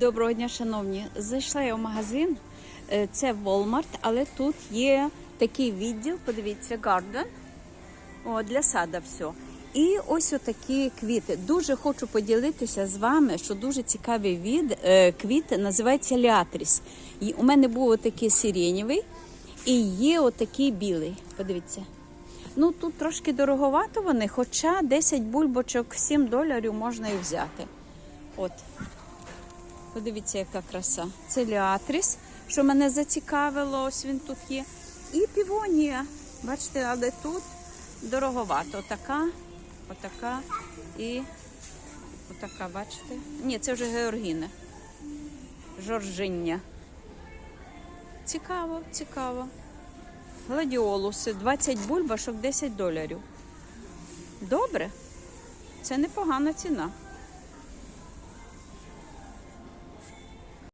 Доброго дня, шановні. Зайшла я в магазин. Е, Це Walmart, але тут є такий відділ, подивіться, garden. О, для сада все. І ось отакі квіти. Дуже хочу поділитися з вами, що дуже цікавий від е, квіт називається ліатріс. І у мене був отакий сиренєвий і є отакий білий. Подивіться. Ну тут трошки дороговато вони, хоча 10 бульбочок 7 доларів можна і взяти. От. Подивіться, яка краса. Це ліатріс, що мене зацікавило, ось він тут є. І півонія. Бачите, але тут дороговато. Отака, отака і отака, бачите? Ні, це вже Георгіна. Жоржиння. Цікаво, цікаво. Гладіолуси, 20 бульбашок, 10 доларів. Добре. Це непогана ціна.